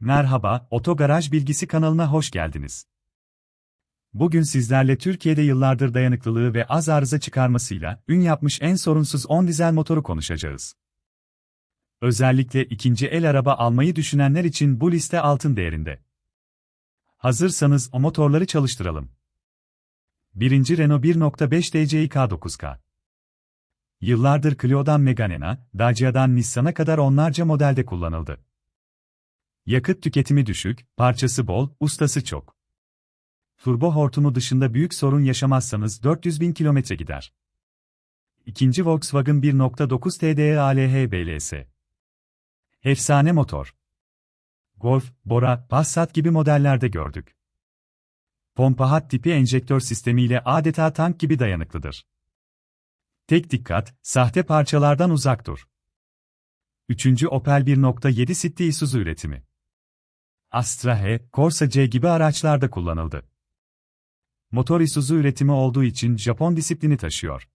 Merhaba, Otogaraj Bilgisi kanalına hoş geldiniz. Bugün sizlerle Türkiye'de yıllardır dayanıklılığı ve az arıza çıkarmasıyla ün yapmış en sorunsuz 10 dizel motoru konuşacağız. Özellikle ikinci el araba almayı düşünenler için bu liste altın değerinde. Hazırsanız o motorları çalıştıralım. 1. Renault 1.5 DCi K9K Yıllardır Clio'dan Megane'na, Dacia'dan Nissan'a kadar onlarca modelde kullanıldı. Yakıt tüketimi düşük, parçası bol, ustası çok. Turbo hortumu dışında büyük sorun yaşamazsanız 400 bin kilometre gider. İkinci Volkswagen 1.9 TDI ALH BLS. Efsane motor. Golf, Bora, Passat gibi modellerde gördük. Pompa hat tipi enjektör sistemiyle adeta tank gibi dayanıklıdır. Tek dikkat, sahte parçalardan uzak dur. Üçüncü Opel 1.7 City Isuzu üretimi. Astra H, Corsa C gibi araçlarda kullanıldı. Motor Isuzu üretimi olduğu için Japon disiplini taşıyor.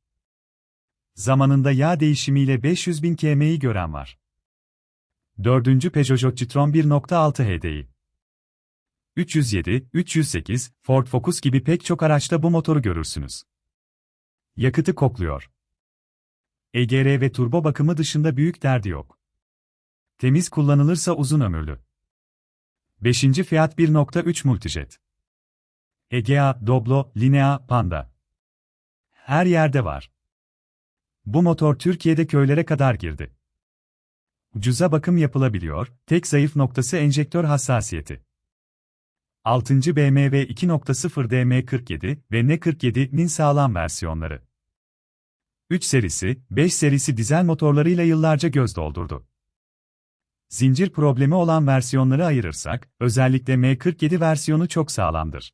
Zamanında yağ değişimiyle 500 bin km'yi gören var. 4. Peugeot Citroen 1.6 HDI 307, 308, Ford Focus gibi pek çok araçta bu motoru görürsünüz. Yakıtı kokluyor. EGR ve turbo bakımı dışında büyük derdi yok. Temiz kullanılırsa uzun ömürlü. 5. Fiat 1.3 Multijet. Egea, Doblo, Linea, Panda. Her yerde var. Bu motor Türkiye'de köylere kadar girdi. Ucuza bakım yapılabiliyor, tek zayıf noktası enjektör hassasiyeti. 6. BMW 2.0 DM47 ve N47'nin sağlam versiyonları. 3 serisi, 5 serisi dizel motorlarıyla yıllarca göz doldurdu. Zincir problemi olan versiyonları ayırırsak, özellikle M47 versiyonu çok sağlamdır.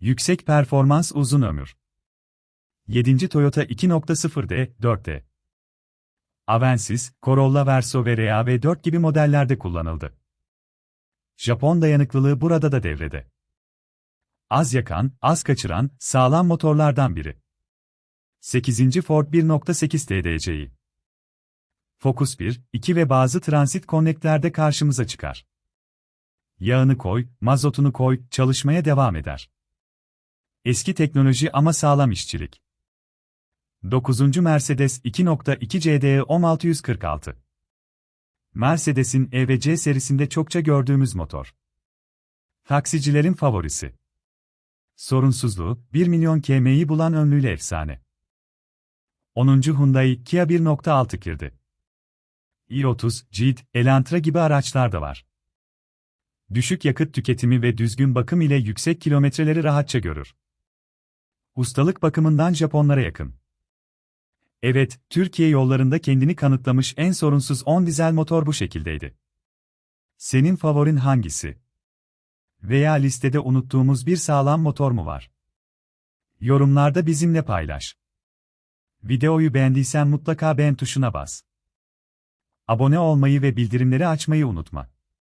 Yüksek performans uzun ömür. 7. Toyota 2.0D, 4D. Avensis, Corolla Verso ve RAV4 gibi modellerde kullanıldı. Japon dayanıklılığı burada da devrede. Az yakan, az kaçıran, sağlam motorlardan biri. 8. Ford 1.8 TDCi. Focus 1, 2 ve bazı transit konneklerde karşımıza çıkar. Yağını koy, mazotunu koy, çalışmaya devam eder. Eski teknoloji ama sağlam işçilik. 9. Mercedes 2.2 CDE 10646 Mercedes'in E ve C serisinde çokça gördüğümüz motor. Taksicilerin favorisi. Sorunsuzluğu, 1 milyon km'yi bulan önlüyle efsane. 10. Hyundai Kia 1.6 kirdi i30, Jeep, Elantra gibi araçlar da var. Düşük yakıt tüketimi ve düzgün bakım ile yüksek kilometreleri rahatça görür. Ustalık bakımından Japonlara yakın. Evet, Türkiye yollarında kendini kanıtlamış en sorunsuz 10 dizel motor bu şekildeydi. Senin favorin hangisi? Veya listede unuttuğumuz bir sağlam motor mu var? Yorumlarda bizimle paylaş. Videoyu beğendiysen mutlaka beğen tuşuna bas. Abone olmayı ve bildirimleri açmayı unutma.